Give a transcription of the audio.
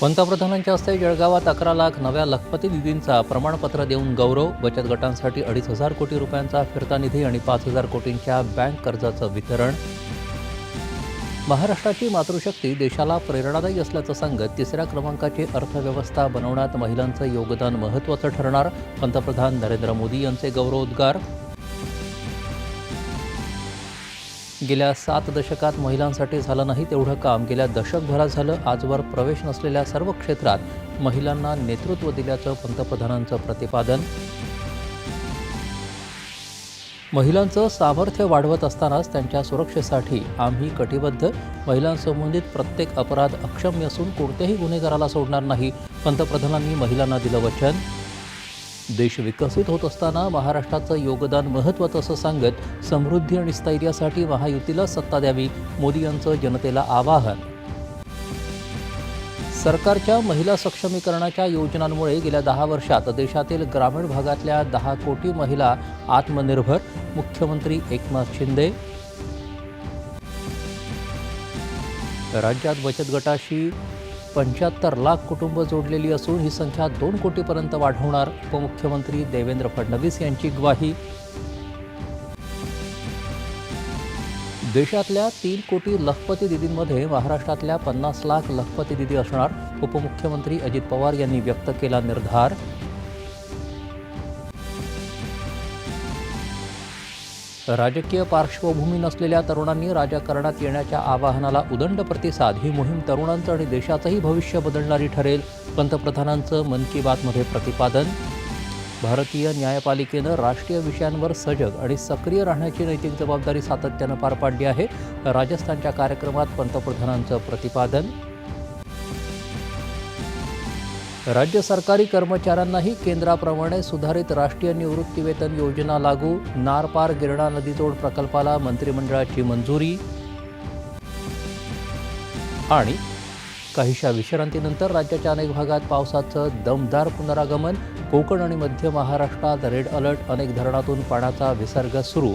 पंतप्रधानांच्या हस्ते जळगावात अकरा लाख नव्या लखपती निधींचा प्रमाणपत्र देऊन गौरव बचत गटांसाठी अडीच हजार कोटी रुपयांचा फिरता निधी आणि पाच हजार कोटींच्या बँक कर्जाचं वितरण. महाराष्ट्राची मातृशक्ती देशाला प्रेरणादायी असल्याचं सांगत तिसऱ्या क्रमांकाची अर्थव्यवस्था बनवण्यात महिलांचं योगदान महत्त्वाचं ठरणार पंतप्रधान नरेंद्र मोदी यांचे गौरवोद्गार. गेल्या सात दशकात महिलांसाठी झालं नाही तेवढं काम. गेल्या दशकभरात झालं. आजवर प्रवेश नसलेल्या सर्व क्षेत्रात महिलांना नेतृत्व दिल्याचं पंतप्रधानांचं प्रतिपादन. महिलांचं सामर्थ्य वाढवत असतानाच त्यांच्या सुरक्षेसाठी आम्ही कटिबद्ध. महिलांसंबंधित प्रत्येक अपराध अक्षम्य असून कोणत्याही गुन्हेगाराला सोडणार नाही. पंतप्रधानांनी महिलांना दिलं वचन. देश विकसित होत असताना महाराष्ट्राचं योगदान महत्त्वाचं असं सांगत समृद्धी आणि स्थैर्यासाठी महायुतीला सत्ता द्यावी मोदी यांचं जनतेला आवाहन. सरकारच्या महिला सक्षमीकरणाच्या योजनांमुळे गेल्या दहा वर्षात देशातील ग्रामीण भागातल्या दहा कोटी महिला आत्मनिर्भर मुख्यमंत्री एकनाथ शिंदे. राज्यात बचत गटाशी पंच्याहत्तर लाख कुटुंब जोडलेली असून ही संख्या दोन कोटीपर्यंत वाढवणार उपमुख्यमंत्री देवेंद्र फडणवीस यांची ग्वाही. देशातल्या तीन कोटी लखपती दिदींमध्ये महाराष्ट्रातल्या पन्नास लाख लखपती दिदी असणार उपमुख्यमंत्री अजित पवार यांनी व्यक्त केला निर्धार. राजकीय पार्श्वभूमी नसलेल्या तरुणांनी राजकारणात येण्याच्या आवाहनाला उदंड प्रतिसाद ही मोहीम तरुणांचं आणि देशाचंही भविष्य बदलणारी ठरेल. पंतप्रधानांचं मन की बातमध्ये प्रतिपादन. भारतीय न्यायपालिकेनं राष्ट्रीय विषयांवर सजग आणि सक्रिय राहण्याची नैतिक जबाबदारी सातत्यानं पार पाडली आहे. राजस्थानच्या कार्यक्रमात पंतप्रधानांचं प्रतिपादन. राज्य सरकारी कर्मचाऱ्यांनाही केंद्राप्रमाणे सुधारित राष्ट्रीय निवृत्तीवेतन योजना लागू. नारपार गिरणा नदीतोड प्रकल्पाला मंत्रिमंडळाची मंजुरी. आणि काहीशा विश्रांतीनंतर राज्याच्या अनेक भागात पावसाचं दमदार पुनरागमन. कोकण आणि मध्य महाराष्ट्रात रेड अलर्ट अनेक धरणातून पाण्याचा विसर्ग सुरू.